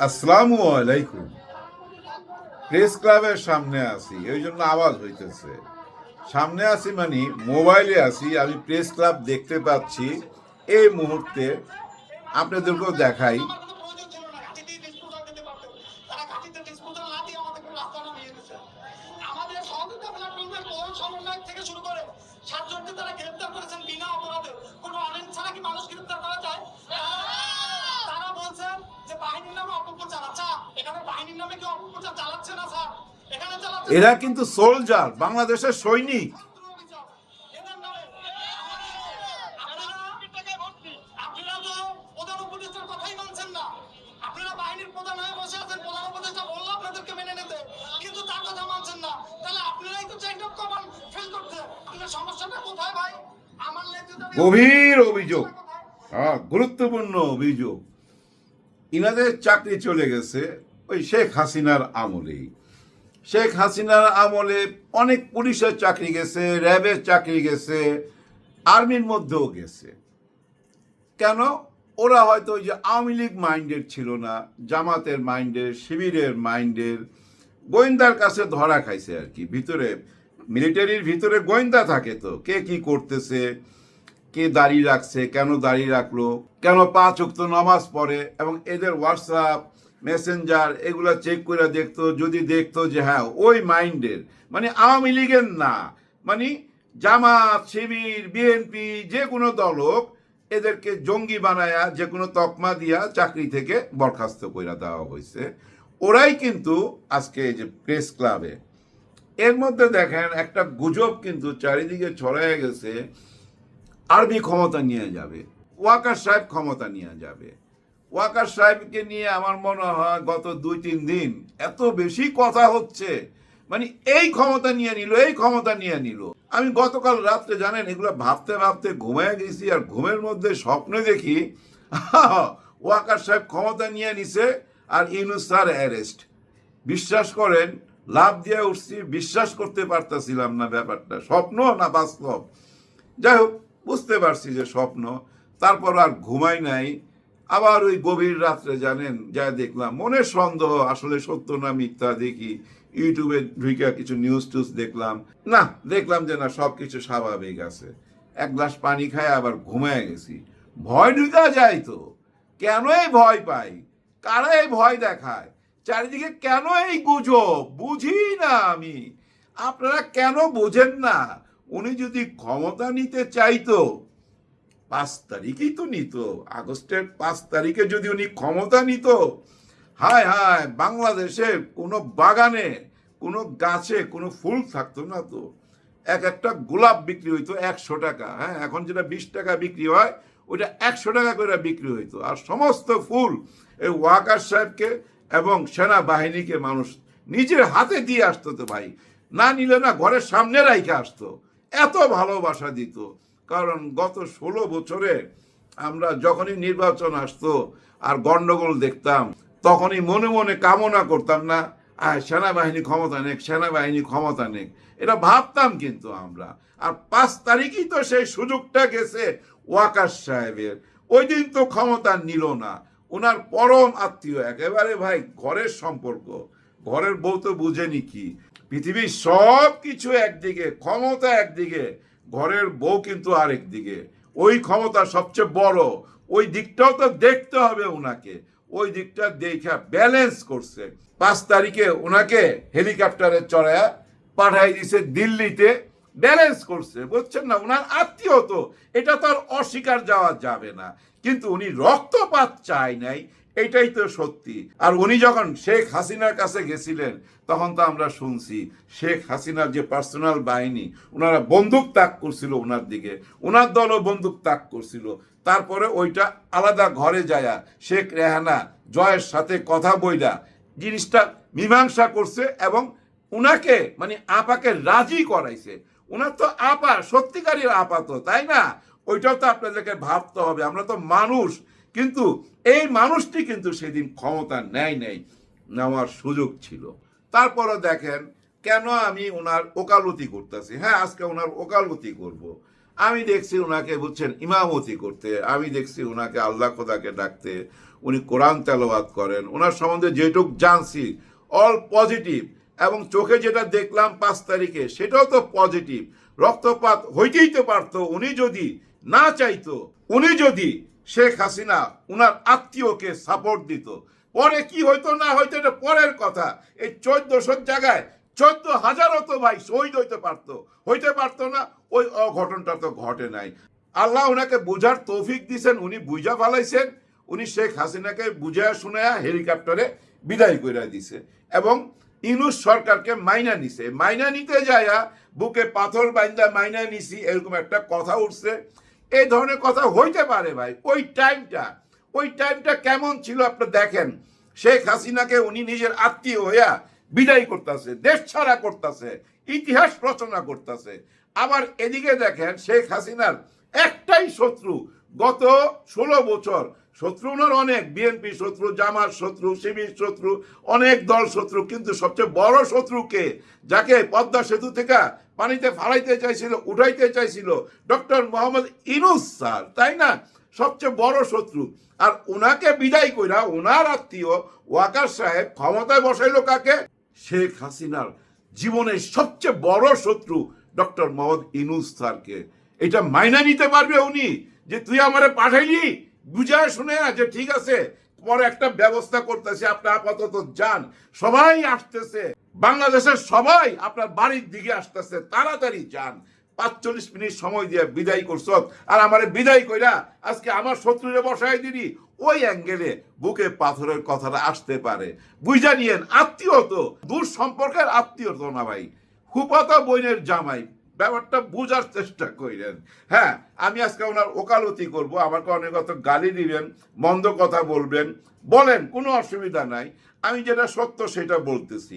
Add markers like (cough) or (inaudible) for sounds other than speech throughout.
আসসালামু আলাইকুম। প্রেস ক্লাবের সামনে আছি ওই জন্য আওয়াজ হইতেছে। সামনে আছি মানে মোবাইলে আছি, আমি প্রেস ক্লাব দেখতে পাচ্ছি। এই মুহূর্তে আপনাদেরকেও দেখাই। এরা কিন্তু সোলজার বাংলাদেশের সৈনিক। গভীর অভিযোগ। হ্যাঁ গুরুত্বপূর্ণ অভিযোগ। ইনাদের চাকরি চলে গেছে। ওই শেখ হাসিনার আমলেই শেখ হাসিনার আমলে অনেক পুলিশের চাকরি গেছে, র্যাবের চাকরি গেছে, আর্মির মধ্যেও গেছে। কেন? ওরা হয়তো ওই যে আওয়ামী লীগ মাইন্ডের ছিল না, জামাতের মাইন্ডের, শিবিরের মাইন্ডের, গোয়েন্দার কাছে ধরা খাইছে আর কি। ভিতরে, মিলিটারির ভিতরে গোয়েন্দা থাকে তো, কে কি করতেছে, কে দাঁড়িয়ে রাখছে, কেন দাঁড়িয়ে রাখল, কেন পাঁচ উক্ত নামাজ পড়ে, এবং এদের হোয়াটসঅ্যাপ মেসেঞ্জার এগুলা চেক করে দেখতো, যদি দেখতো যে হ্যাঁ ওই মাইন্ডের মানে আওয়ামী লীগের না। মানে জামাত, শিবির বিএনপি যে কোনো দল হোক, এদেরকে জঙ্গি বানায়া, যে কোনো তকমা দিয়া চাকরি থেকে বরখাস্ত করে দেওয়া হয়েছে ওরাই কিন্তু আজকে এই যে প্রেস ক্লাবে এর মধ্যে দেখেন, একটা গুজব কিন্তু চারিদিকে ছড়ায় গেছে, আরবি ক্ষমতা নিয়ে যাবে, ওয়াকার সাহেব ক্ষমতা নিয়ে যাবে। ওয়াকার সাহেবকে নিয়ে আমার মনে হয় গত দুই, তিন দিন এত বেশি কথা হচ্ছে। মানে এই ক্ষমতা নিয়ে নিল, এই ক্ষমতা নিয়ে নিল। আমি গতকাল রাত্রে, জানেন, এগুলো ভাবতে ভাবতে ঘুমিয়ে গেছি আর ঘুমের মধ্যে স্বপ্নে দেখি, (laughs) ওয়াকার সাহেব ক্ষমতা নিয়ে নিছে আর ইউনুস স্যার অ্যারেস্ট। বিশ্বাস করেন লাভ দিয়ে উঠছি, বিশ্বাস করতে পারতাছিলাম না ব্যাপারটা। স্বপ্ন না বাস্তব? যাই হোক, বুঝতে পারছি যে স্বপ্ন, তারপর আর ঘুমাই নাই। আবার ওই গভীর রাত্রে জানেন, যা দেখলাম মনের সন্দেহ, আসলে সত্য না মিথ্যা দেখি, ইউটিউবে ঢুকে কিছু নিউজ টুজ দেখলাম। না, দেখলাম যে না সব কিছু স্বাভাবিক আছে। এক গ্লাস পানি খায়, আবার ঘুমায় গেছি। ভয় ঢুকা যায় তো। কেন এই ভয় পাই? কারা এই ভয় দেখায়? চারিদিকে কেন এই গুজব? বুঝি না আমি। আপনারা কেন বোঝেন না? উনি যদি ক্ষমতা নিতে চাইতো পাঁচ তারিখেই তো নিত। আগস্টের পাঁচ তারিখে যদি উনি ক্ষমতা নিত, হায় হায়, বাংলাদেশে কোনো বাগানে, কোনো গাছে কোনো ফুল থাকতো না তো। এক একটা গোলাপ বিক্রি হইতো একশো টাকা হ্যাঁ? এখন যেটা বিশ টাকা বিক্রি হয়, ওইটা একশো টাকা করে বিক্রি হইতো। আর সমস্ত ফুল এই ওয়াকার সাহেবকে এবং সেনাবাহিনীকে মানুষ নিজের হাতে দিয়ে আসতো তো ভাই। না নিলে না ঘরের সামনে রাইখে আসতো। এত ভালোবাসা দিত। কারণ গত ষোলো বছরে আমরা যখনই নির্বাচন আসতো আর গন্ডগোল দেখতাম, তখনই মনে মনে কামনা করতাম না আর সেনাবাহিনী ক্ষমতা নেক, সেনাবাহিনী ক্ষমতা নেক। এটা ভাবতাম কিন্তু আমরা। আর পাঁচ তারিখই তো সেই সুযোগটা গেছে ওয়াকার সাহেবের। ওই দিন তো ক্ষমতা নিল না। ওনার পরম আত্মীয়, একেবারে ভাই ঘরের সম্পর্ক। ঘরের বউ তো বুঝেনি কি। পৃথিবীর সব কিছু একদিকে, ক্ষমতা একদিকে। ঘরের বউ কিন্তু আরেক দিকে। ওই ক্ষমতা সবচেয়ে বড়। ওই দিকটাও তো দেখতে হবে ওনাকে ওই দিকটা দেখা ব্যালেন্স করছে। পাঁচ তারিখে ওনাকে হেলিকপ্টারে চড়ায় পাঠাই দিছে দিল্লিতে। ব্যালেন্স করছে। বুঝছেন না? ওনার আত্মীয় তো। এটা তো আর অস্বীকার যাওয়া যাবে না। কিন্তু উনি রক্তপাত চায় নাই, এটাই তো সত্যি। আর উনি যখন শেখ হাসিনার কাছে গেছিলেন, তখন তো আমরা শুনছি, শেখ হাসিনার যে পার্সোনাল বাহিনী ওনারা বন্দুক তাক করছিল ওনার দিকে ওনার দলও বন্দুক তাক করছিল। তারপরে ওইটা আলাদা ঘরে যায়া শেখ রেহানা জয়ের সাথে কথা বইলা জিনিসটা মীমাংসা করছে এবং উনাকে মানে আপাকে রাজি করাইছে। উনার তো আপা, সত্যিকারের আপা তো তাই না? ওইটাও তো আপনাদেরকে ভাবতে হবে, আমরা তো মানুষ। কিন্তু এই মানুষটি কিন্তু সেদিন ক্ষমতা নেয় নেই, নেওয়ার সুযোগ ছিল। তারপরে দেখেন, কেন আমি ওনার ওকালতি করতেছি? হ্যাঁ আজকে ওনার ওকালতি করব। আমি দেখছি ওনাকে, বুঝছেন, ইমামতি করতে। আমি দেখছি ওনাকে আল্লাহ খোদাকে ডাকতে। উনি কোরআন তেলাওয়াত করেন। ওনার সম্বন্ধে যেটুক জানছি অল পজিটিভ এবং চোখে যেটা দেখলাম পাঁচ তারিখে, সেটাও তো পজিটিভ রক্তপাত হইতেই তো পারতো। উনি যদি না চাইতো, উনি যদি শেখ হাসিনা উনার আত্মীয়কে সাপোর্ট দিত। পরে কি হইতো না হইতো এটা পরের কথা। এই চোদ্দশোর জায়গায় চোদ্দ হাজারও তো ভাই শহীদ হইতে পারতো। হইতে পারতো না, ওই অঘটনটা তো ঘটে নাই। আল্লাহ ওনাকে বুঝার তৌফিক দিছেন, উনি বুঝা ফালাইছেন, উনি শেখ হাসিনাকে বুঝা শুনায়া হেলিকপ্টারে বিদায় কইরা দিছে এবং ইনুস সরকারকে মাইনা নিছে। মাইনা নিতে যায়া বুকে পাথর বাইন্দা মাইনা নিছি, এরকম একটা কথা উঠছে। এই ধরনের কথা হইতে পারে ভাই। ওই টাইমটা ওই টাইমটা কেমন ছিল আপনি দেখেন। শেখ হাসিনাকে উনি নিজের আত্মীয় হইয়া বিদায় করতেছে, দেশ ছাড়া করতেছে, ইতিহাস রচনা করতেছে। আবার এদিকে দেখেন শেখ হাসিনার একটাই শত্রু, গত ষোলো বছর শত্রু ওনার অনেক, বিএনপি শত্রু জামার শত্রু, শিবির শত্রু, অনেক দল শত্রু, কিন্তু সবচেয়ে বড় শত্রুকে যাকে পদ্মা সেতু থেকে পানিতে ফালাইতে চাইছিল, উঠাইতে চাইছিল। ডক্টর মোহাম্মদ ইনুস স্যার, তাই না? সবচেয়ে বড় শত্রু। আর ওনাকে বিদায় কইরা ওনার আত্মীয় ওয়াকার সাহেব ক্ষমতায় বসাইলো কাকে? শেখ হাসিনার জীবনের সবচেয়ে বড় শত্রু ডক্টর মোহাম্মদ ইনুস স্যারকে। এটা মাইনা নিতে পারবে উনি যে তুই আমারে পাঠাইলি? বুঝায় শুনে যে ঠিক আছে, পরে একটা ব্যবস্থা করতেছে, আপনি আপাতত যান। সবাই আসতেছে। বাংলাদেশের সবাই আপনার বাড়ির দিকে আসতেছে, তাড়াতাড়ি যান। পাঁচচল্লিশ মিনিট সময় দিয়ে বিদায় করছ, আর আমারে বিদায় কইরা আজকে আমার শত্রুরে বসাই দিলি। ওই অ্যাঙ্গেলে বুকে পাথরের কথাটা আসতে পারে। বুঝা নিয়েন, আত্মীয় তো, দূর সম্পর্কের আত্মীয় তো না ভাই। হুপাতা বইনের জামাই, ব্যাপারটা বোঝার চেষ্টা করেন হ্যাঁ আমি আজকে ওনার ওকালতি করব, আমাকে অনেক কত গালি দিবেন, মন্দ কথা বলবেন। বলেন, কোনো অসুবিধা নাই। আমি যেটা সত্য সেটা বলতেছি।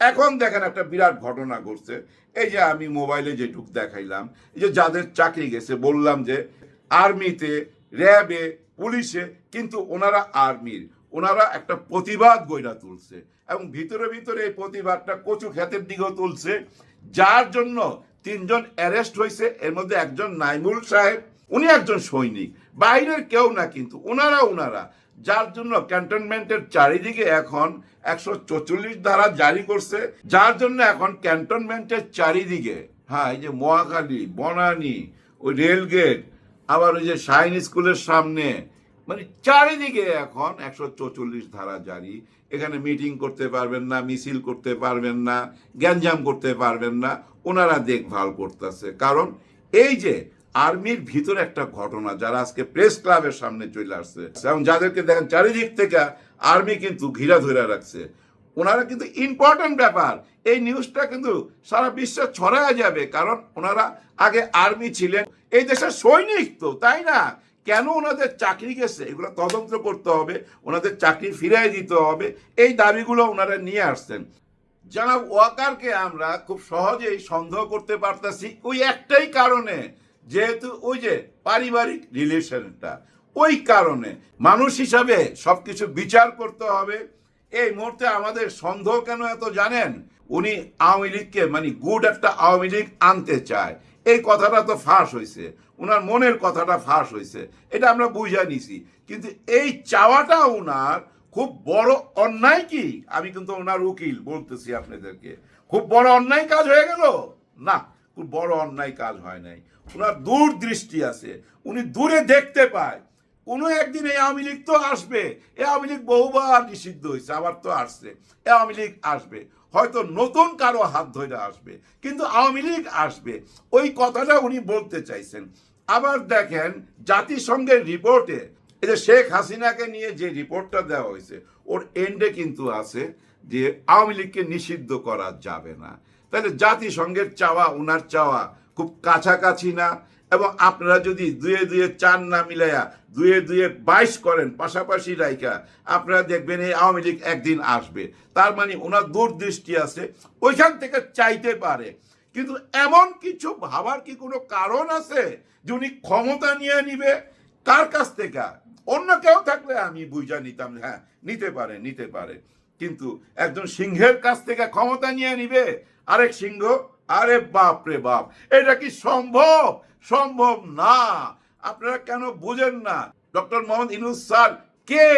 এখন দেখেন একটা বিরাট ঘটনা ঘটছে। এই যে আমি মোবাইলে যেটুক দেখাইলাম, এই যে যাদের চাকরি গেছে, বললাম যে আর্মিতে, র্যাবে, পুলিশে, কিন্তু ওনারা আর্মির। ওনারা একটা প্রতিবাদ গইরা তুলছে এবং ভিতরে ভিতরে এই প্রতিবাদটা কচু ক্ষেতের দিকেও তুলছে। যার জন্য তিনজন অ্যারেস্ট হয়েছে এর মধ্যে একজন নাইমুল সাহেব, উনি একজন সৈনিক। বাইরের কেউ না, কিন্তু ওনারা ওনারা। যার জন্য ক্যান্টনমেন্টের চারিদিকে এখন একশো ধারা জারি করছে। যার জন্য এখন ক্যান্টনমেন্টের চারিদিকে হ্যাঁ এই যে মহাখালী, বনানী, ওই রেলগেট, আবার ওই যে শাইন স্কুলের সামনে মানে চারিদিকে এখন একশো চৌচল্লিশ ধারা জারি। এখানে মিটিং করতে পারবেন না, মিছিল করতে পারবেন না, গ্যাঞ্জাম করতে পারবেন না। ওনারা দেখভাল করতেছে। কারণ এই যে আর্মির ভিতরে একটা ঘটনা যারা আজকে প্রেস ক্লাবের সামনে চলে আসছে এবং যাদেরকে দেখেন চারিদিক থেকে আর্মি কিন্তু ঘিরা ধরে রাখছে। ওনারা কিন্তু ইম্পর্টেন্ট ব্যাপার। এই নিউজটা কিন্তু সারা বিশ্বে ছড়ায় যাবে কারণ ওনারা আগে আর্মি ছিলেন। এই দেশের সৈনিক তো, তাই না? কেন ওনাদের চাকরি গেছে? এগুলো তদন্ত করতে হবে, ওনাদের চাকরি ফিরিয়ে দিতে হবে। এই দাবিগুলো ওনারা নিয়ে আসছেন। জানাব ওয়াকারকে আমরা খুব সহজেই সন্দেহ করতে পারতাছি। ওই একটাই কারণে যেহেতু ওই যে পারিবারিক রিলেশনটা, ওই কারণে মানুষ হিসাবে সবকিছু বিচার করতে হবে। এই মুহূর্তে আমাদের সন্দেহ কেন এত জানেন? উনি আওয়ামী লীগকে মানে গুড একটা আওয়ামী লীগ আনতে চায়। এই কথাটা তো ফাঁস হয়েছে। ওনার মনের কথাটা ফাঁস হয়েছে। এটা আমরা বুঝা নিছি। কিন্তু এই চাওয়াটা ওনার খুব বড় অন্যায় কি? আমি কিন্তু ওনার উকিল বলতেছি আপনাদেরকে। খুব বড় অন্যায় কাজ হয়ে গেল? না, খুব বড় অন্যায় কাজ হয় নাই। ওনার দূর দৃষ্টি আছে। উনি দূরে দেখতে পায়। কোনো একদিন এই আওয়ামী লীগ তো আসবে। এ আওয়ামী লীগ বহুবার নিষিদ্ধ হয়েছে, আবার তো আসছে। এই আওয়ামী লীগ আসবে। হয়তো নতুন কারও হাত ধরে আসবে, কিন্তু আওয়ামী লীগ আসবে। ওই কথাটা উনি বলতে চাইছেন। আবার দেখেন, জাতিসংঘের রিপোর্টে এই যে শেখ হাসিনাকে নিয়ে যে রিপোর্টটা দেওয়া হয়েছে, ওর এন্ডে কিন্তু আছে যে আওয়ামী লীগকে নিষিদ্ধ করা যাবে না। তাহলে জাতিসংঘের চাওয়া, উনার চাওয়া খুব কাছাকাছি না, এবং আপনারা যদি দুয়ে দুয়ে চার না মিলাইয়া দুয়ে দুয়ে বাইশ করেন পাশাপাশি রাইকা আপনারা দেখবেন এই আওয়ামী লীগ একদিন আসবে। তার মানে ওনার দূরদৃষ্টি আছে, ওইখান থেকে চাইতে পারে। কিন্তু এমন কিছু ভাবার কি কোনো কারণ আছে যে উনি ক্ষমতা নিয়ে নিবে? কার কাছ থেকে? অন্য কেউ থাকলে আমি বুঝা নিতাম হ্যাঁ নিতে পারে নিতে পারে। কিন্তু একজন সিংহের কাছ থেকে ক্ষমতা নিয়ে নিবে? আরেক সিংহ আরে বাপ রে বাপ, এটা কি সম্ভব? সম্ভব না। আপনারা কেন বুঝেন না? ডক্টর মোহাম্মদ ইনুস স্যার কে?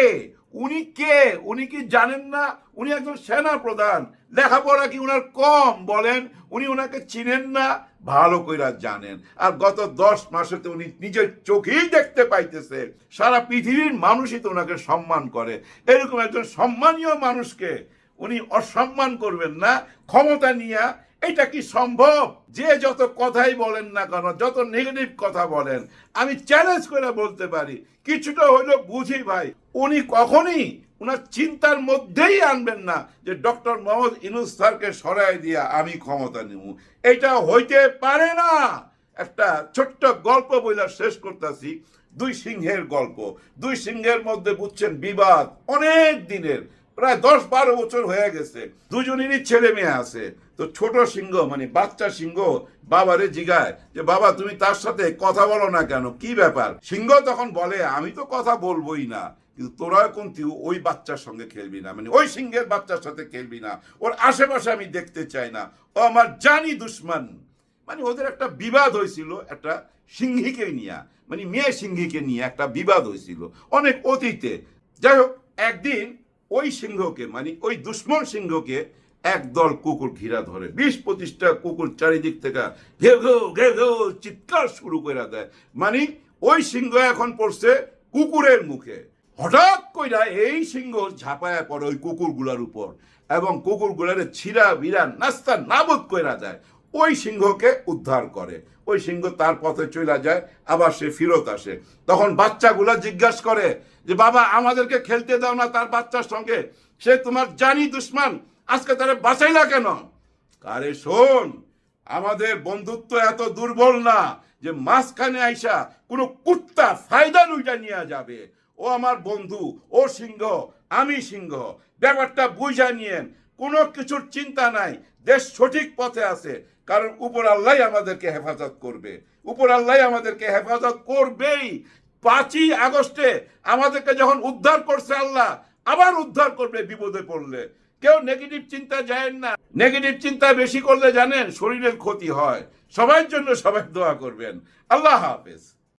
উনি কে? উনি কি জানেন না? উনি একজন সেনা প্রধান লেখাপড়া কি উনার কম? বলেন, উনি ওনাকে চিনেন না? ভালো কইরা জানেন। আর গত দশ মাসে তো উনি নিজের চোখেই দেখতে পাইতেছে। সারা পৃথিবীর মানুষই তো ওনাকে সম্মান করে। এরকম একজন সম্মানীয় মানুষকে উনি অসম্মান করবেন না। ক্ষমতা নিয়ে এটা কি সম্ভব? যে যত কথাই বলেন না কেন, যত নেগেটিভ কথা বলেন, আমি চ্যালেঞ্জ করে বলতে পারি। কিছুটা হইল বুঝি ভাই। উনি কখনই ওনার চিন্তার মধ্যেই আনবেন না যে ডক্টর মোহাম্মদ ইনুস স্যারকে সরাই দিয়া আমি ক্ষমতা নিব। এটা হইতে পারে না। একটা ছোট্ট গল্প বইলা শেষ করতেছি, দুই সিংহের গল্প। দুই সিংহের মধ্যে বুঝছেন বিবাদ অনেক দিনের, প্রায় দশ বারো বছর হয়ে গেছে। দুজনেরই ছেলে মেয়ে আছে। তো ছোট সিংহ মানে বাচ্চা সিংহ বাবারে জিগায় যে, বাবা, তুমি তার সাথে কথা বলো না কেন? কি ব্যাপার? সিংহ তখন বলে, আমি তো কথা বলবোই না, কিন্তু তোরা কিন্তু ওই বাচ্চার সঙ্গে খেলবি না। মানে ওই সিংহের বাচ্চার সাথে খেলবি না। ওর আশেপাশে আমি দেখতে চাই না। ও আমার জানি দুশ্মন। মানে ওদের একটা বিবাদ হয়েছিল একটা সিংহীকে নিয়ে। মানে মেয়ে সিংহীকে নিয়ে একটা বিবাদ হয়েছিল অনেক অতীতে। যাই হোক, একদিন ওই সিংহকে মানে ওই দুশ্মন সিংহকে একদল কুকুর ঘিরা ধরে। বিশ পঁচিশটা কুকুর চারিদিক থেকে ঘেউ ঘেউ ঘেউ চিৎকার শুরু করে দেয়। মানে ওই সিংহ এখন পড়ছে কুকুরের মুখে। হঠাৎ কইরা এই সিংহ ঝাঁপায়া পড়ে ওই কুকুরগুলার উপর এবং কুকুরগুলারে ছিঁড়া, বিড়া, নাস্তা নাবদ কইরা দেয়। ওই সিংহকে উদ্ধার করে। ওই সিংহ তার পথে চলে যায়, আবার সে ফিরত আসে। তখন বাচ্চাগুলা জিজ্ঞাসা করে যে, বাবা, আমাদেরকে খেলতে দাও না তার বাচ্চার সঙ্গে। সে তোমার জানি দুশ্মন আজকে তারা বাঁচাইলা কেন? আরে শোন, আমাদের বন্ধুত্ব এত দুর্বল না যে মাঝখানে আইসা কোনো কুত্তা ফায়দা লুইটা নিয়ে যাবে। ও আমার বন্ধু, ও সিংহ, আমি সিংহ। ব্যাপারটা বুঝা নিয়েন, কোনো কিছুর চিন্তা নাই, দেশ সঠিক পথে আছে, কারণ উপর আল্লাহ আমাদেরকে হেফাজত করবে। উপর আল্লাহ আমাদেরকে হেফাজত করবেই। পাঁচই আগস্টে আমাদেরকে যখন উদ্ধার করছে আল্লাহ, আবার উদ্ধার করবে বিপদে পড়লে। কেউ নেগেটিভ চিন্তা যায় না। নেগেটিভ চিন্তা বেশি করলে জানেন শরীরের ক্ষতি হয়। সবার জন্য সবাই দোয়া করবেন। আল্লাহ হাফেজ।